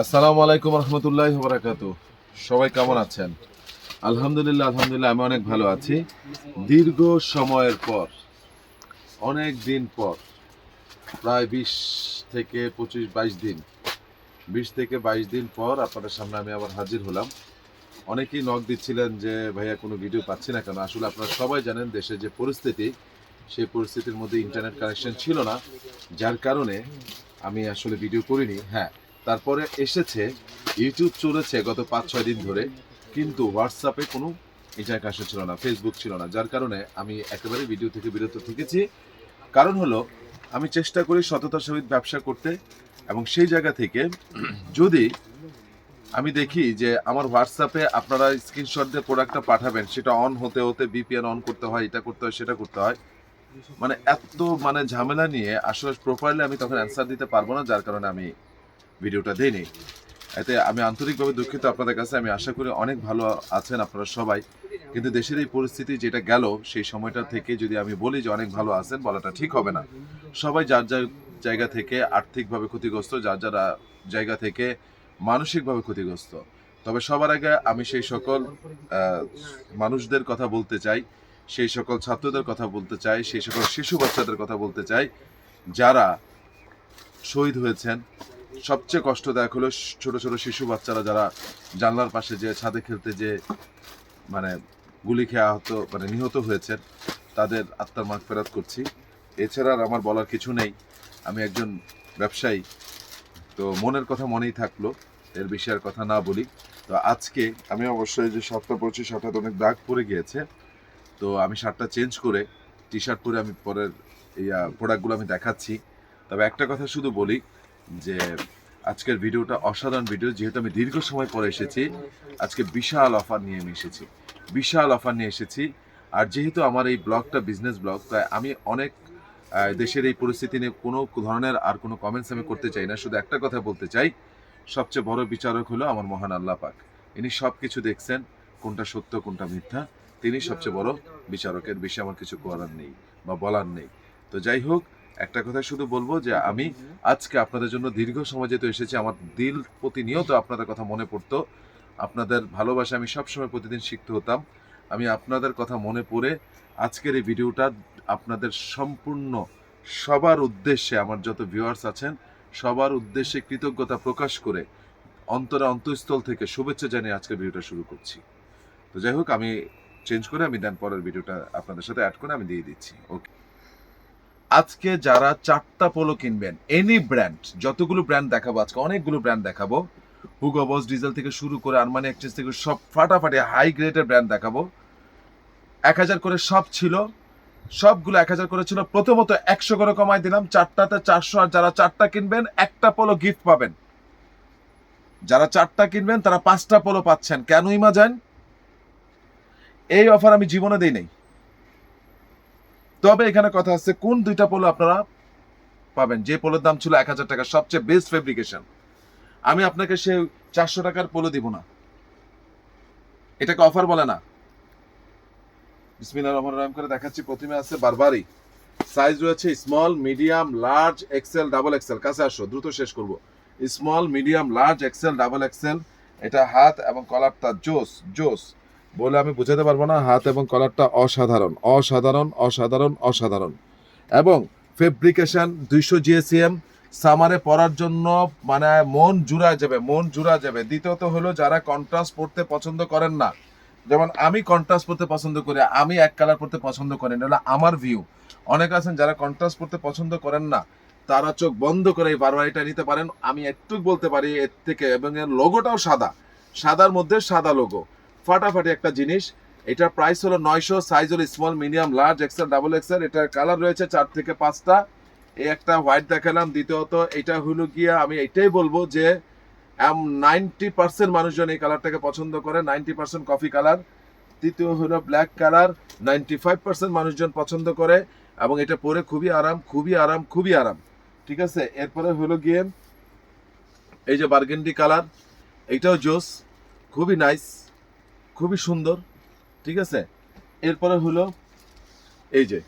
আসসালামু আলাইকুম রহমতুল্লাহ বরাকাত সবাই কেমন আছেন? আলহামদুলিল্লাহ আলহামদুলিল্লাহ, আমি অনেক ভালো আছি। দীর্ঘ সময়ের পর, অনেক দিন পর, প্রায় বিশ থেকে পঁচিশ, বাইশ দিন, বিশ থেকে বাইশ দিন পর আপনাদের সামনে আমি আবার হাজির হলাম। অনেকেই নক দিচ্ছিলেন যে, ভাইয়া, কোনো ভিডিও পাচ্ছি না কেন? আসলে আপনারা সবাই জানেন দেশের যে পরিস্থিতি, সেই পরিস্থিতির মধ্যে ইন্টারনেট কানেকশন ছিল না, যার কারণে আমি আসলে ভিডিও করিনি হ্যাঁ। তারপরে এসেছে ইউটিউব চলেছে গত পাঁচ ছয় দিন ধরে, কিন্তু হোয়াটসঅ্যাপে কোনো ইন্টারনেট কানেকশন ছিল না ফেসবুক ছিল না। যার কারণে আমি একেবারে ভিডিও থেকে বিরত থেকেছি। কারণ হলো, আমি চেষ্টা করি সততার সহিত ব্যবসা করতে এবং সেই জায়গা থেকে যদি আমি দেখি যে আমার হোয়াটসঅ্যাপে আপনারা স্ক্রিনশট দিয়ে প্রোডাক্টটা পাঠাবেন, সেটা অন হতে হতে বিপিএন অন করতে হয়, এটা করতে হয়, সেটা করতে হয় মানে এত মানে ঝামেলা নিয়ে আসলে প্রোফাইলে আমি তখন অ্যান্সার দিতে পারব না, যার কারণে আমি ভিডিওটা দিইনি। এতে আমি আন্তরিকভাবে দুঃখিত আপনাদের কাছে, আমি আশা করি অনেক ভালো আছেন আপনারা সবাই। কিন্তু দেশের এই পরিস্থিতি যেটা গেল, সেই সময়টা থেকে যদি আমি বলি যে অনেক ভালো আছেন, বলাটা ঠিক হবে না। সবাই যার যার জায়গা থেকে আর্থিকভাবে ক্ষতিগ্রস্ত, যার যার জায়গা থেকে মানসিকভাবে ক্ষতিগ্রস্ত। তবে সবার আগে আমি সেই সকল মানুষদের কথা বলতে চাই। সেই সকল ছাত্রদের কথা বলতে চাই, সেই সকল শিশু বাচ্চাদের কথা বলতে চাই, যারা শহীদ হয়েছেন। সবচেয়ে কষ্টদায়ক হলো ছোট ছোট শিশু বাচ্চারা যারা জানলার পাশে যে ছাদে খেলতে যে মানে গুলি খেয়ে আহত মানে নিহত হয়েছেন, তাদের আত্মার মাগ ফেরত করছি। এছাড়া আর আমার বলার কিছু নেই। আমি একজন ব্যবসায়ী, তো মনের কথা মনেই থাকল, এর বিষয়ের কথা না বলি। তো আজকে আমি অবশ্যই যে শার্টটা পরছি শার্টটা অনেক দাগ পড়ে গিয়েছে তো আমি শার্টটা চেঞ্জ করে টি শার্ট পরে আমি পরের ইয়া প্রোডাক্টগুলো আমি দেখাচ্ছি। তবে একটা কথা শুধু বলি যে, আজকের ভিডিওটা অসাধারণ ভিডিও যেহেতু আমি দীর্ঘ সময় পরে এসেছি, আজকে বিশাল অফার নিয়ে আমি এসেছি। বিশাল অফার নিয়ে এসেছি। আর যেহেতু আমার এই ব্লগটা বিজনেস ব্লগ তাই আমি অনেক দেশের এই পরিস্থিতি নিয়ে কোনো ধরনের আর কোনো কমেন্টস আমি করতে চাই না। শুধু একটা কথা বলতে চাই, সবচেয়ে বড় বিচারক হলো আমার মহান আল্লাহ পাক। ইনি সব কিছু দেখছেন, কোনটা সত্য, কোনটা মিথ্যা। তিনি সবচেয়ে বড় বিচারকের বিষয়ে আমার কিছু করার নেই বা বলার নেই। তো যাই হোক, একটা কথা শুধু বলব যে আমি আজকে আপনাদের জন্য দীর্ঘ সময় যেহেতু এসেছি, আমার দিল প্রতিনিয়ত আপনাদের কথা মনে পড়তো। আপনাদের ভালোবাসা আমি সবসময় প্রতিদিন শিখতে হতাম। আমি আপনাদের কথা মনে পড়ে আজকের এই ভিডিওটা আপনাদের সম্পূর্ণ সবার উদ্দেশ্যে, আমার যত ভিউয়ার্স আছেন, সবার উদ্দেশ্যে কৃতজ্ঞতা প্রকাশ করে অন্তরে অন্তঃস্থল থেকে শুভেচ্ছা জানিয়ে আজকের ভিডিওটা শুরু করছি। তো যাই হোক, আমি চেঞ্জ করে আমি দেন পরের ভিডিওটা আপনাদের সাথে অ্যাড করে আমি দিয়ে দিচ্ছি ওকে আজকে যারা চারটা পোলো কিনবেন এনি ব্র্যান্ড যতগুলো ব্র্যান্ড দেখাবো আজকে, অনেকগুলো ব্র্যান্ড দেখাবো। হুগো বস ডিজেল থেকে শুরু করে আরমানি এক্সচেঞ্জ থেকে সব ফাটাফাটি হাই গ্রেডের ব্র্যান্ড দেখাবো। এক হাজার করে সব ছিল, সবগুলো এক হাজার করে ছিল। প্রথমত একশো করে কমাই দিলাম, চারটাতে চারশো আর যারা চারটা কিনবেন, একটা পোলো গিফট পাবেন। যারা চারটা কিনবেন, তারা পাঁচটা পোলো পাচ্ছেন। কেন ইমা যান এই অফার আমি জীবনে দেই নাই। তবে এখানে কথা আছে, কোন দুইটা পোলো আপনারা পাবেন? যে পোলোর দাম ছিল এক হাজার টাকা সবচেয়ে বেস্ট ফেব্রিকেশন আমি আপনাকে সে চারশো টাকার পোলো দিব না। এটাকে অফার বলে না। বিসমিল্লাহ রহমান রহিম করে দেখাচ্ছি, প্রথমে আছে বারবারি সাইজ রয়েছে small medium large XL double XL কাছে আসো, দ্রুত শেষ করব। Small medium large XL double XL এটা হাত এবং কলারটা জোস জোস। বলে আমি বোঝাতে পারব না, হাত এবং কলারটা অসাধারণ অসাধারণ অসাধারণ অসাধারণ। এবং ফেব্রিকেশন দুইশো জিএসিএম সামারে পরার জন্য মানে মন জুড়া যাবে, মন জুড়া যাবে। দ্বিতীয়ত হলো যারা কন্ট্রাস্ট পড়তে পছন্দ করেন না, যেমন আমি কন্ট্রাস্ট পড়তে পছন্দ করি, আমি এক কালার পড়তে পছন্দ করি না আমার ভিউ অনেক আছেন যারা কন্ট্রাস্ট পড়তে পছন্দ করেন না, তারা চোখ বন্ধ করে এই বারবারিটা নিতে পারেন। আমি একটু বলতে পারি, এর থেকে এবং এর লোগোটাও সাদা, সাদার মধ্যে সাদা লোগো ফাটাফাটি একটা জিনিস। এটার প্রাইস হলো নয়শো সাইজ হলো small medium large XL double XL এটার কালার রয়েছে চার থেকে পাঁচটা। এই একটা হোয়াইট দেখালাম, দ্বিতীয়ত এটা হলো গিয়া আমি এটাই বলব যে নাইনটি পার্সেন্ট মানুষজন এই কালারটাকে পছন্দ করে নাইনটি পার্সেন্ট কফি কালার তৃতীয় হলো black colour ninety five percent মানুষজন পছন্দ করে এবং এটা পরে খুবই আরাম খুবই আরাম খুবই আরাম। ঠিক আছে? এরপরে হলো গিয়ে এই যে বার্গেন্ডি কালার এটাও জোস খুবই নাইস খুবই সুন্দর, ঠিক আছে? এরপরে হলো এই যে,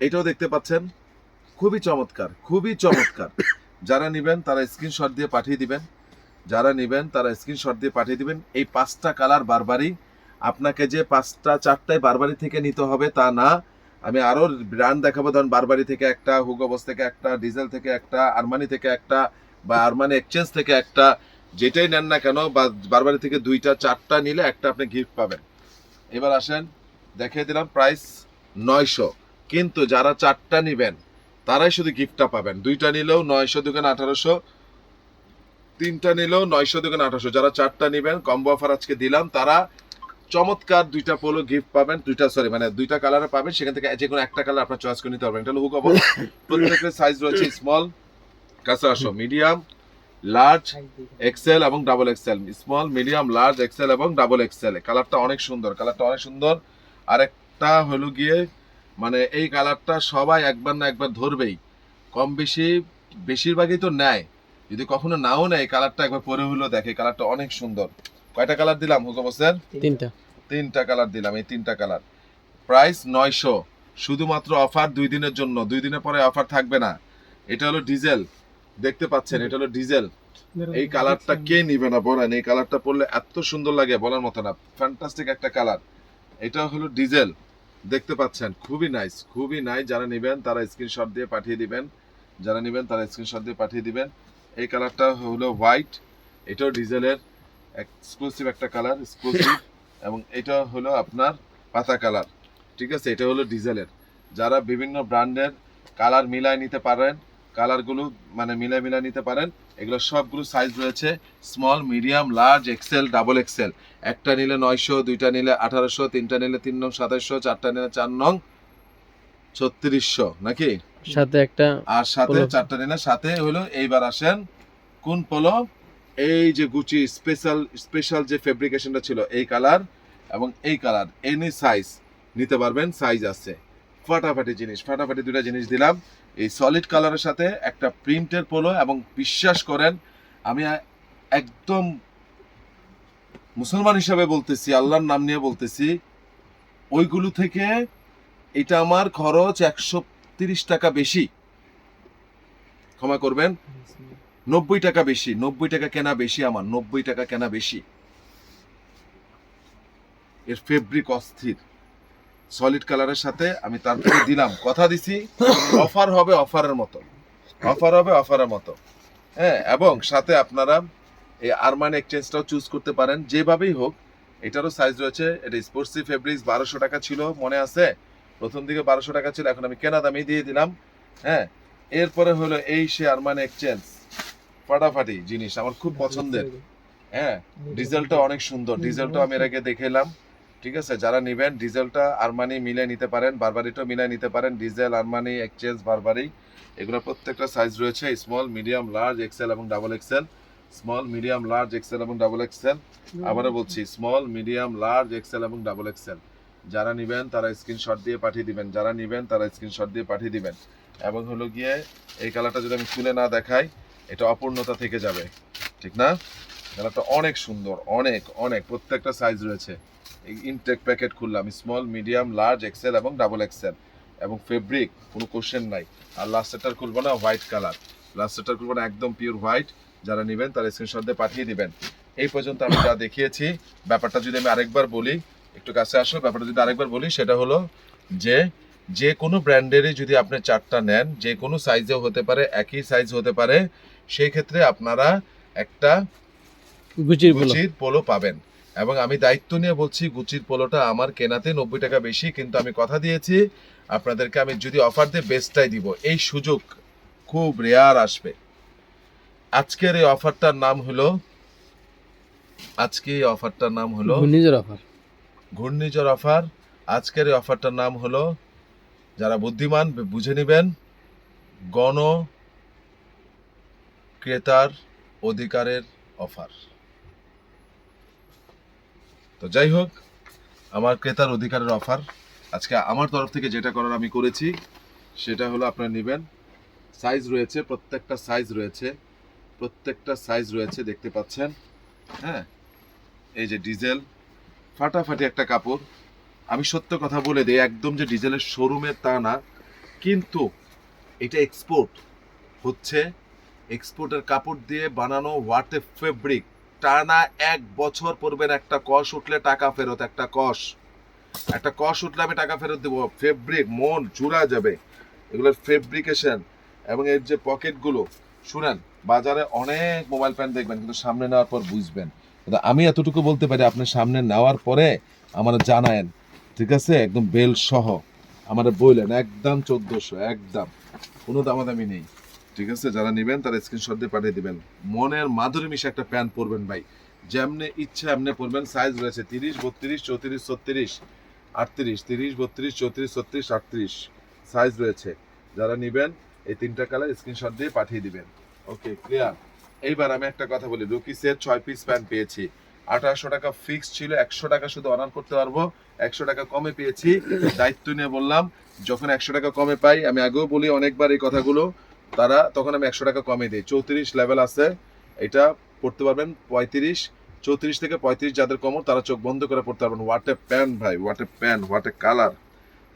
এটাও দেখতে পাচ্ছেন, খুবই চমৎকার খুবই চমৎকার। যারা নেবেন তারা স্ক্রিনশট দিয়ে পাঠিয়ে দিবেন। যারা নেবেন তারা স্ক্রিনশট দিয়ে পাঠিয়ে দিবেন। এই পাঁচটা কালার বারবারই, আপনাকে যে পাঁচটা, চারটায় বারবারি থেকে নিতে হবে তা না। আমি আরও ব্র্যান্ড দেখাবো, ধরুন বারবারি থেকে একটা হুগোবস থেকে একটা ডিজেল থেকে একটা আরমানি থেকে একটা বা আরমানি এক্সচেঞ্জ থেকে একটা। যেটাই নেন না কেন, বা বারবারি থেকে দুইটা, চারটা নিলে একটা আপনি গিফট পাবেন। এবার আসেন, দেখিয়ে দিলাম প্রাইস নয়শো। কিন্তু যারা চারটা নেবেন, তারাই শুধু গিফটটা পাবেন। দুইটা নিলেও নয়শো দোকান আঠারোশো, তিনটা নিলেও নয়শো দোকান আঠারোশো। যারা চারটা নেবেন কম্বো অফার আজকে দিলাম, তারা চমৎকার দুইটা পোলো গিফট পাবেন। দুইটা সরি মানে দুইটা কালারে পাবেন। সেখান থেকে যে কোনো একটা কালার আপনার চয়েস করে নিতে পারবেন। এটা হুক অফার প্রত্যেকের সাইজ রয়েছে স্মল কাছে আসো মিডিয়াম লার্জ এক্সেল এবং double XL small medium large XL এবং ডাবল এক্সেল কালারটা অনেক সুন্দর কালারটা অনেক সুন্দর। আর একটা হলো গিয়ে মানে এই কালারটা সবাই একবার না একবার ধরবেই। কম বেশি বেশিরভাগই তো নেয়। যদি কখনো নাও নেয় কালারটা একবার পরে হলো দেখে কালারটা অনেক সুন্দর। কয়টা কালার দিলাম হুকমসের তিনটা। তিনটা কালার দিলাম এই তিনটা কালার প্রাইস নয়শো। শুধুমাত্র অফার দুই দিনের জন্য। দুই দিনের পরে অফার থাকবে না। এটা হলো ডিজেল দেখতে পাচ্ছেন এটা হলো ডিজেল। এই কালারটা কে নিবে না বলেন? এই কালারটা পরলে এত সুন্দর লাগে বলার মতো না। ফ্যান্টাস্টিক একটা কালার। এটা হলো ডিজেল। দেখতে পাচ্ছেন খুবই নাইস খুবই নাইস যারা নেবেন তারা স্ক্রিনশট দিয়ে পাঠিয়ে দিবেন। যারা নেবেন তারা স্ক্রিনশট দিয়ে পাঠিয়ে দিবেন। এই কালারটা হলো হোয়াইট এটাও ডিজেলের এক্সক্লুসিভ একটা কালার এক্সক্লুসিভ এবং এটা হলো আপনার পাতা কালার। ঠিক আছে? এটা হলো ডিজেলের। যারা বিভিন্ন ব্র্যান্ডের কালার মিলায় নিতে পারেন কালারগুলো মানে মিলায় মিলায় নিতে পারেন। এগুলো সবগুলো সাইজ রয়েছে। Small medium large XL double XL একটা নিলে নয়শো দুইটা নিলে আঠারোশো তিনটা নিলে তিন নং সাতাশশো চারটা নিলে চার নং ছত্রিশশো নাকি? সাথে একটা আর সাথে চারটা নিলে সাথে হলো এইবার আসেন কোন পলো? এই যে গুচি স্পেশাল স্পেশাল যে ফেব্রিকেশনটা ছিল এই কালার এবং এই কালার এনি সাইজ নিতে পারবেন সাইজ আছে। ফাটাফাটি জিনিস ফাটাফাটি দুটা জিনিস দিলাম। এই সলিড কালারের সাথে একটা প্রিন্টের পোলো এবং বিশ্বাস করেন, আমি একদম মুসলমান হিসাবে বলতেছি, আল্লাহর নাম নিয়ে বলতেছি, ওইগুলো থেকে এটা আমার খরচ একশো তিরিশ টাকা বেশি। ক্ষমা করবেন? নব্বই টাকা বেশি, নব্বই টাকা কেনা বেশি আমার, নব্বই টাকা কেনা বেশি। এর ফেব্রিক অস্থির। সলিড কালারের সাথে আমি তারপরে দিলাম। কথা দিছি অফার হবে অফারের মতো। অফার হবে অফারের মতো। হ্যাঁ এবং সাথে আপনারা এই আরমান এক্সচেঞ্জটাও চুজ করতে পারেন যেভাবেই হোক এটারও সাইজ রয়েছে। এটা স্পোর্টসি ফেব্রিক্স বারোশো টাকা ছিল মনে আছে? প্রথম দিকে বারোশো টাকা ছিল এখন আমি কেনা দামে দিয়ে দিলাম। হ্যাঁ এরপরে হলো এই সে আরমান এক্সচেঞ্জ ফাটাফাটি জিনিস আমার খুব পছন্দের। হ্যাঁ ডিজেলটা অনেক সুন্দর। ডিজেলটা আমি এর আগে দেখেলাম ঠিক আছে? যারা নেবেন, ডিজেলটা আরমানি মিলে নিতে পারেন বারবারিটাও মিলে নিতে পারেন, ডিজেল, আরমানি, এক্সচেঞ্জ, বারবারি। এগুলো প্রত্যেকটা সাইজ রয়েছে স্মল মিডিয়াম লার্জ এক্সেল এবং double XL small medium large XL এবং ডাবল এক্সেল আবারও বলছি স্মল মিডিয়াম লার্জ এক্সেল এবং ডাবল এক্সেল যারা নেবেন, তারা স্ক্রিনশট দিয়ে পাঠিয়ে দিবেন। যারা নেবেন, তারা স্ক্রিনশট দিয়ে পাঠিয়ে দিবেন। এবং হলো গিয়ে এই কালারটা যদি আমি খুলে না দেখাই, এটা অপূর্ণতা থেকে যাবে। ঠিক না? কালারটা অনেক সুন্দর, অনেক অনেক। প্রত্যেকটা সাইজ রয়েছে। ইনটেক প্যাকেট খুললাম স্মল মিডিয়াম লার্জ এক্সেল এবং ডাবল এক্সেল এবং ফেব্রিক কোনো কোশ্চেন নাই। আর লাস্টেরটার খুলবো না হোয়াইট কালার লাস্টেরটার খুলবো না একদম পিওর হোয়াইট যারা নেবেন তারা স্ক্রিনশট দিয়ে পাঠিয়ে দিবেন। এই পর্যন্ত আমি যা দেখিয়েছি ব্যাপারটা যদি আমি আরেকবার বলি একটু কাছে আসো ব্যাপারটা যদি আরেকবার বলি সেটা হলো যে যে কোনো ব্র্যান্ডেরই যদি আপনি চারটা নেন যে কোনো সাইজেও হতে পারে একই সাইজ হতে পারে সেই ক্ষেত্রে আপনারা একটা গুচির পোলো পাবেন। এবং আমি দায়িত্ব নিয়ে বলছি গুচির পোলোটা আমার কেনাতে নব্বই টাকা বেশি কিন্তু আমি কথা দিয়েছি আপনাদেরকে আমি যদি অফার দিয়ে বেস্টটাই দিব। এই সুযোগ খুব রেয়ার আসবে। আজকের এই অফারটার নাম হলো আজকে এই অফারটার নাম হলো ঘূর্ণিঝড় অফার ঘূর্ণিঝড় অফার আজকের এই অফারটার নাম হলো যারা বুদ্ধিমান বুঝে নেবেন গণ ক্রেতার অধিকারের অফার তো যাই হোক, আমার ক্রেতার অধিকারের অফার। আজকে আমার তরফ থেকে যেটা করার আমি করেছি, সেটা হলো আপনারা নেবেন। সাইজ রয়েছে, প্রত্যেকটা সাইজ রয়েছে, প্রত্যেকটা সাইজ রয়েছে, দেখতে পাচ্ছেন হ্যাঁ? এই যে ডিজেল, ফাটাফাটি একটা কাপড়। আমি সত্য কথা বলে দিই, একদম যে ডিজেলের শোরুমের তা না, কিন্তু এটা এক্সপোর্ট হচ্ছে। এক্সপোর্টের কাপড় দিয়ে বানানো ওয়াটে ফেব্রিক টানা এক বছর পরবেন একটা কষ উঠলে টাকা ফেরত, একটা কষ। একটা কষ উঠলে আমি টাকা ফেরত দেবো। ফেব্রিক, মন জুড়া যাবে। এগুলোর ফেব্রিকেশন। এবং এর যে পকেটগুলো, শুনেন, বাজারে অনেক মোবাইল ফ্যান দেখবেন, কিন্তু সামনে নেওয়ার পর বুঝবেন। কিন্তু আমি এতটুকু বলতে পারি, আপনি সামনে নেওয়ার পরে আমার জানায়েন, ঠিক আছে? একদম বেল সহ। আমার বললেন একদম চোদ্দশো, একদম। কোনো দামাদামি নেই। ঠিক আছে? যারা নেবেন তারা স্ক্রিনশট দিয়ে পাঠিয়ে দিবেন। মনের মাধুরী মিশে একটা প্যান্ট পরবেন ভাই। যেমনি ইচ্ছা এমনি পরবেন। সাইজ রয়েছে তিরিশ, বত্রিশ, চৌত্রিশ, ছত্রিশ, আটত্রিশ, তিরিশ, বত্রিশ, চৌত্রিশ, ছত্রিশ, আটত্রিশ সাইজ রয়েছে। যারা নেবেন, এই তিনটা কালার স্ক্রিনশট দিয়ে পাঠিয়ে দিবেন। ওকে ক্লিয়ার এইবার আমি একটা কথা বলি। রুকিসের ছয় পিস প্যান্ট পেয়েছি। আঠারোশো টাকা ফিক্স ছিল, একশো টাকা শুধু অনার করতে পারব। একশো টাকা কমে পেয়েছি। দায়িত্ব নিয়ে বললাম, যখন একশো টাকা কমে পাই, আমি আগেও বলি অনেকবার এই কথাগুলো। তারা, তখন আমি একশো টাকা কমে দিই। চৌত্রিশ লেভেল আছে, এটা পড়তে পারবেন পঁয়ত্রিশ। চৌত্রিশ থেকে পঁয়ত্রিশ যাদের কমর তারা চোখ বন্ধ করে পড়তে পারবেন। হোয়াট এ প্যান ভাই what a pan what a colour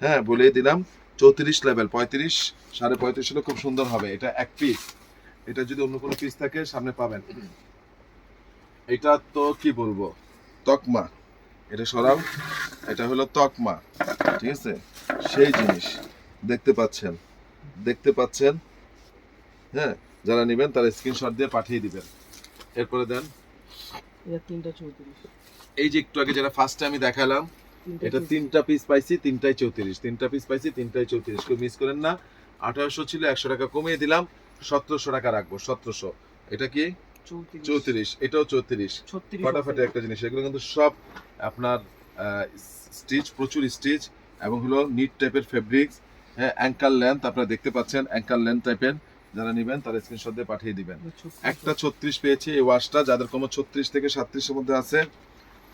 হ্যাঁ বলে দিলাম, চৌত্রিশ লেভেল পঁয়ত্রিশ, সাড়ে পঁয়ত্রিশ হলে খুব সুন্দর হবে। এটা এক পিস এটা যদি অন্য কোনো পিস থাকে, সামনে পাবেন। এটা তো কি বলব? তকমা। এটা সরাও। এটা হলো তকমা। ঠিক আছে? সেই জিনিস। দেখতে পাচ্ছেন। দেখতে পাচ্ছেন? হ্যাঁ যারা নেবেন তারা স্ক্রিনশট দিয়ে পাঠিয়ে দিবেন। এরপরে দেন। এটা তিনটা চৌত্রিশ। এই যে একটু আগে যেটা ফার্স্টে আমি দেখালাম এটা তিনটা পিস পাইছি তিনটাই চৌত্রিশ। তিনটা পিস পাইছি তিনটাই চৌত্রিশ। কেউ মিস করেন না। আঠারোশো ছিল একশো টাকা কমিয়ে দিলাম সতেরোশো টাকা রাখব সতেরোশো। এটা কি? চৌত্রিশ। এটাও চৌত্রিশ। ফাটাফাটি একটা জিনিস এগুলো কিন্তু সব আপনার স্টিচ প্রচুর স্টিচ এবং হলো নিট টাইপের ফেব্রিক্স হ্যাঁ অ্যাঙ্কাল লেন্থ আপনারা দেখতে পাচ্ছেন অ্যাঙ্কাল লেন্থ টাইপের যারা নেবেন তারা স্ক্রিনশট দিয়ে পাঠিয়ে দিবেন। একটা ছত্রিশ পেয়েছি এই ওয়াশটা যাদের কোনো ছত্রিশ থেকে সাতত্রিশের মধ্যে আছে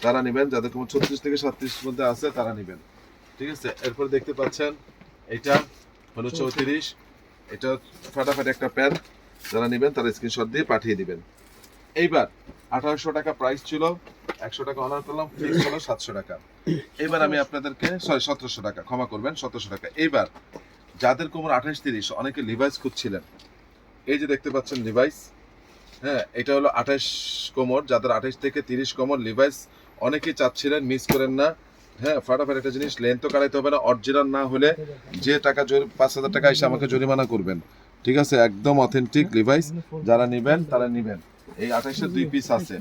তারা নেবেন। যাদের কোনো ছত্রিশ থেকে সাতত্রিশের মধ্যে আছে তারা নেবেন। ঠিক আছে? এরপর দেখতে পাচ্ছেন এটা হলো চৌত্রিশ। এটা ফাটাফাটি একটা প্যান্ট যারা নেবেন তারা স্ক্রিনশট দিয়ে পাঠিয়ে দিবেন। এইবার আঠারোশো টাকা প্রাইস ছিল একশো টাকা অনার করলাম ফিক্স হলো সাতশো টাকা। এবার আমি আপনাদেরকে সরি সতেরোশো টাকা ক্ষমা করবেন সতেরোশো টাকা। এইবার যাদের কোমর আঠাশ তিরিশ, অনেকে লিভাইস খুঁজছিলেন এই যে দেখতে পাচ্ছেন লিভাইস হ্যাঁ এটা হলো আঠাশ কোমর, যাদের আঠাশ থেকে তিরিশ কোমর লিভাইস অনেকেই চাচ্ছিলেন মিস করেন না। হ্যাঁ ফাটাফাট একটা জিনিস লেন তো কাটাইতে হবে না অরিজিনাল না হলে যে টাকা জরি- পাঁচ হাজার টাকা এসে আমাকে জরিমানা করবেন। ঠিক আছে, একদম অথেন্টিক লিভাইস যারা নেবেন, তারা নেবেন। এই আঠাশের দুই পিস আছে।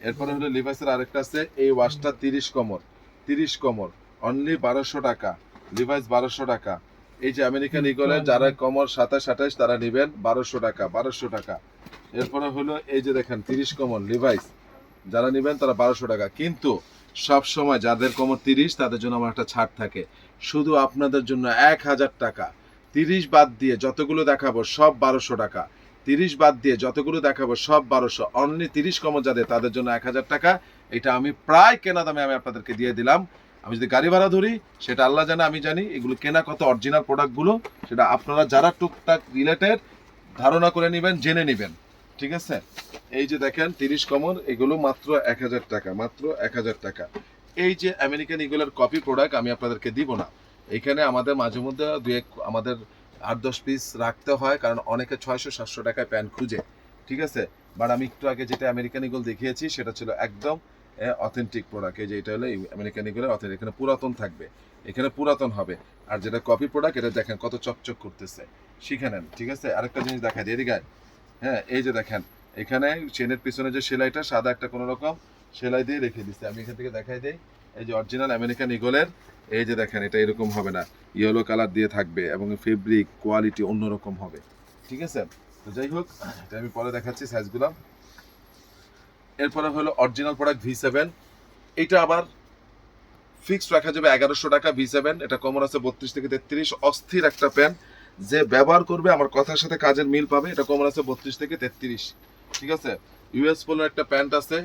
এরপরে হলো লিভাইসের আরেকটা আছে, এই ওয়াশটা তিরিশ কোমর তিরিশ কোমর অনলি বারোশো টাকা লিভাইস বারোশো টাকা। এই যে আমেরিকান ইগলের যারা কমর সাতাশ, আঠাশ, তারা নেবেন বারোশো টাকা বারোশো টাকা। এরপরে হলো এই যে দেখেন, তিরিশ কমর লিভাইস যারা নেবেন তারা বারোশো টাকা। কিন্তু সব সময় যাদের কমর তিরিশ, তাদের জন্য আমার একটা ছাড় থাকে। শুধু আপনাদের জন্য এক হাজার টাকা। তিরিশ বাদ দিয়ে যতগুলো দেখাবো সব বারোশো টাকা। তিরিশ বাদ দিয়ে যতগুলো দেখাবো সব বারোশো। অনলি তিরিশ কমর যাদের, তাদের জন্য এক হাজার টাকা। এটা আমি প্রায় কেনা দামে আমি আপনাদেরকে দিয়ে দিলাম। আমি যদি গাড়ি ভাড়া ধরি, সেটা আল্লাহ জানে, আমি জানি, এগুলো কেনা কত অরিজিনাল প্রোডাক্টগুলো সেটা আপনারা যারা টুকটাক রিলেটেড ধারণা করে নেবেন, জেনে নেবেন। ঠিক আছে? এই যে দেখেন, তিরিশ কমর, এগুলো মাত্র এক হাজার টাকা, মাত্র এক হাজার টাকা। এই যে আমেরিকান ইগুলোর কপি প্রোডাক্ট আমি আপনাদেরকে দিব না। এখানে আমাদের মাঝে মধ্যে দু এক, আমাদের আট দশ পিস রাখতে হয়, কারণ অনেকে ছয়শো, সাতশো টাকায় প্যান্ট খুঁজে। ঠিক আছে? বাট আমি একটু আগে যেটা আমেরিকান ইগল দেখিয়েছি, সেটা ছিল একদম অথেন্টিক প্রোডাক্ট এই যে এটা হলো আমেরিকান ইগলের অথেন্টিক এখানে পুরাতন থাকবে, এখানে পুরাতন হবে। আর যেটা কপি প্রোডাক্ট এটা দেখেন কত চকচক করতেছে। শিখে নেন, ঠিক আছে? আরেকটা জিনিস দেখাই দিই, এদিকে। হ্যাঁ এই যে দেখেন, এখানে চেনের পিছনে যে সেলাইটা, সাদা একটা কোনো রকম সেলাই দিয়ে রেখে দিচ্ছে আমি এখান থেকে দেখাই দিই, এই যে অরিজিনাল আমেরিকান ইগলের এই যে দেখেন, এটা এরকম হবে না। ইয়েলো কালার দিয়ে থাকবে এবং ফেব্রিক কোয়ালিটি অন্যরকম হবে, ঠিক আছে? তো যাই হোক, এটা আমি পরে দেখাচ্ছি সাইজগুলো এরপরে হলো অরিজিনাল প্রোডাক্ট ভি সেভেন এটা আবার ফিক্সড রাখা যাবে এগারোশো টাকা ভি সেভেন এটা কমন আছে বত্রিশ থেকে তেত্রিশ। অস্থির একটা প্যান যে ব্যবহার করবে আমার কথার সাথে কাজের মিল পাবে এটা কমন আছে বত্রিশ থেকে তেত্রিশ। ঠিক আছে? ইউএস পোলোর একটা প্যান্ট আছে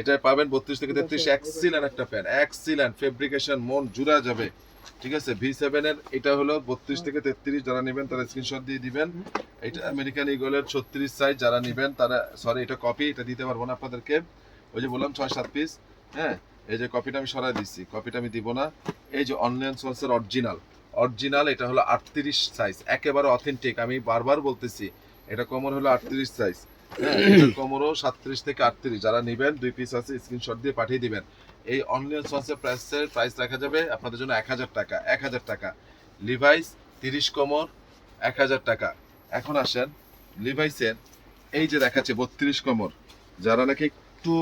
এটা পাবেন বত্রিশ থেকে তেত্রিশ। এক্সিলেন্ট একটা প্যান্ট এক্সিলেন্ট ফেব্রিকেশন মন জুড়া যাবে। ঠিক আছে, ভি সেভেন এর এটা হলো বত্রিশ থেকে তেত্রিশ যারা নেবেন তারা স্ক্রিনশট দিয়ে দিবেন। এটা আমেরিকান ইগলের ছত্রিশ সাইজ যারা নেবেন তারা সরি এটা কপি এটা দিতে পারব না আপনাদেরকে। ওই যে বললাম ছয় সাত পিস হ্যাঁ? এই যে কপিটা আমি সরাই দিচ্ছি কপিটা আমি দিব না। এই যে অনলাইন সোর্সের অরিজিনাল অরিজিনাল এটা হলো আটত্রিশ সাইজ একেবারে অথেন্টিক আমি বারবার বলতেছি, এটা কোমর হলো আটত্রিশ সাইজ কোমরও সাতত্রিশ থেকে আটত্রিশ। যারা নেবেন দুই পিস আছে স্ক্রিনশট দিয়ে পাঠিয়ে দিবেন। এই অনলাইন সসের প্রাইসের প্রাইস রাখা যাবে আপনাদের জন্য এক হাজার টাকা এক হাজার টাকা। লিভাইস তিরিশ কোমর এক হাজার টাকা। এখন আসেন লিভাইসের এই যে দেখাচ্ছে বত্রিশ কোমর যারা নাকি একটু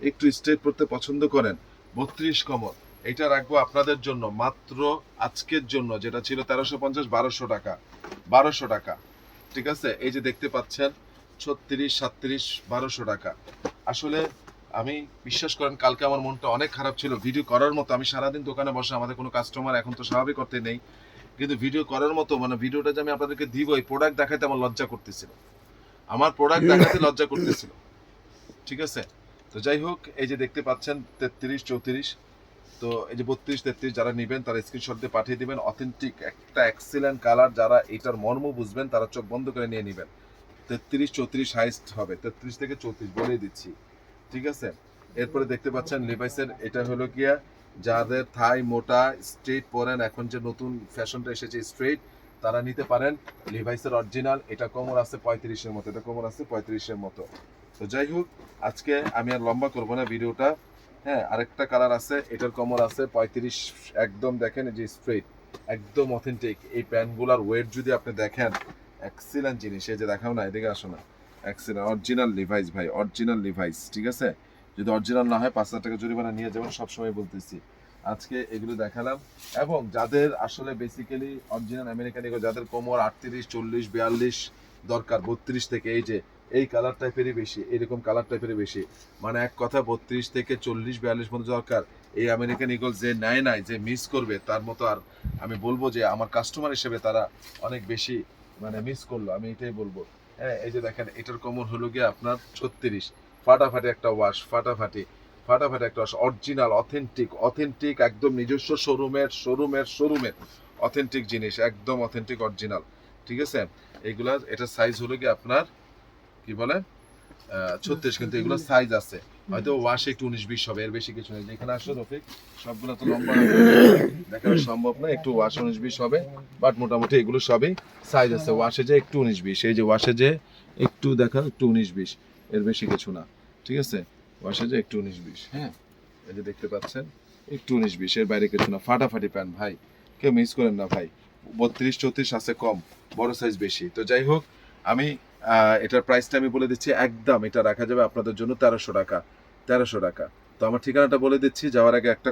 একটু স্ট্রেট পড়তে পছন্দ করেন বত্রিশ কোমর এটা রাখব আপনাদের জন্য মাত্র আজকের জন্য যেটা ছিল তেরোশো পঞ্চাশ বারোশো টাকা। বারোশো টাকা। ঠিক আছে? এই যে দেখতে পাচ্ছেন ছত্রিশ সাতত্রিশ বারোশো টাকা। আসলে আমি বিশ্বাস করেন কালকে আমার মনটা অনেক খারাপ ছিল। ভিডিও করার মতো আমি সারাদিন দোকানে বসে আমাদের কোনো কাস্টমার এখন তো স্বাভাবিক করতে নেই। কিন্তু ভিডিও করার মতো মানে ভিডিওটা যে আমি আপনাদেরকে দিব এই প্রোডাক্ট দেখাতে আমার লজ্জা করতেছিল। আমার প্রোডাক্ট দেখাতে লজ্জা করতেছিল। ঠিক আছে? তো যাই হোক এই যে দেখতে পাচ্ছেন তেত্রিশ চৌত্রিশ। তো এই যে বত্রিশ তেত্রিশ যারা নেবেন তারা স্ক্রিনশট দিয়ে পাঠিয়ে দিবেন। অথেন্টিক একটা এক্সিলেন্ট কালার যারা এটার মর্ম বুঝবেন তারা চোখ বন্ধ করে নিয়ে নেবেন। তেত্রিশ, চৌত্রিশ হাইস্ট হবে। তেত্রিশ থেকে চৌত্রিশ বলেই দিচ্ছি। ঠিক আছে? এরপরে দেখতে পাচ্ছেন লিভাইসের এটা হলো গিয়া যাদের থাই মোটা স্ট্রেট পরেন, এখন যে নতুন ফ্যাশনটা এসেছে স্ট্রেট তারা নিতে পারেন লিভাইসের অরিজিনাল এটা কোমর আছে পঁয়ত্রিশের মতো, এটা কোমর আছে পঁয়ত্রিশের মতো। তো যাই হোক, আজকে আমি আর লম্বা করব না ভিডিওটা। হ্যাঁ আরেকটা কালার আছে, এটার কোমর আছে পঁয়ত্রিশ, একদম দেখেন যে স্ট্রেট একদম অথেন্টিক এই প্যান্টগুলার ওয়েট যদি আপনি দেখেন এক্সিলেন্ট জিনিস, এই যে দেখাও না, এদিকে আসো না। এক্সিলেন্ট অরিজিনাল লিভাইস ভাই অরিজিনাল লিভাইস ঠিক আছে? যদি অরিজিনাল না হয়, পাঁচ হাজার টাকা জরিমানা নিয়ে যাবেন, সবসময় বলতেছি। আজকে এগুলো দেখালাম। এবং যাদের আসলে বেসিক্যালি অরিজিনাল আমেরিকান এগুলো, যাদের কোমর আটত্রিশ, চল্লিশ, বিয়াল্লিশ দরকার, বত্রিশ থেকে, এই যে, এই কালার টাইপেরই বেশি, এরকম কালার টাইপেরই বেশি। মানে এক কথা, বত্রিশ থেকে চল্লিশ, বিয়াল্লিশ মতো দরকার। এই আমেরিকান ইগল যে নেয় নাই, যে মিস করবে, তার মতো আর আমি বলব যে, আমার কাস্টমার হিসেবে তারা অনেক বেশি মানে মিস করল, আমি এটাই বলব। হ্যাঁ এই যে দেখেন, এটার কোমর হলো গিয়ে আপনার ছত্রিশ। ফাটাফাটি একটা ওয়াশ ফাটাফাটি ফাটাফাটি একটা ওয়াশ অরিজিনাল অথেন্টিক অথেন্টিক একদম নিজস্ব শোরুমের শোরুমের শোরুমের অথেন্টিক জিনিস, একদম অথেন্টিক অরিজিনাল ঠিক আছে? এগুলা এটা সাইজ হলো গিয়ে আপনার, কি বলে? ছত্রিশ, কিন্তু এগুলো সাইজ আছে। হয়তো ওয়াশ একটু উনিশ বিশ হবে, এর বেশি কিছু নেই। যেখানে আসো রফিক, সবগুলো তো লম্বা দেখানো সম্ভব না, একটু ওয়াশ উনিশ বিশ হবে বাট মোটামুটি এগুলো সবই সাইজ আছে। ওয়াশে যে একটু উনিশ বিশ, এই যে ওয়াশে যে একটু দেখা একটু উনিশ বিশ, এর বেশি কিছু না। ঠিক আছে? ওয়াশে যে একটু উনিশ বিশ হ্যাঁ? এই যে দেখতে পাচ্ছেন, একটু উনিশ বিশ, এর বাইরে কিছু না। ফাটাফাটি প্যান্ট, ভাই। কেউ মিস করেন না, ভাই। বত্রিশ, চৌত্রিশ আছে কম, বড় সাইজ বেশি। তো যাই হোক, আমি এটার প্রাইসটা আমি বলে দিচ্ছি, একদম এটা রাখা যাবে আপনাদের জন্য তেরোশো টাকা। তেরোশো টাকা। তো আমার ঠিকানাটা বলে দিচ্ছি যাওয়ার আগে একটা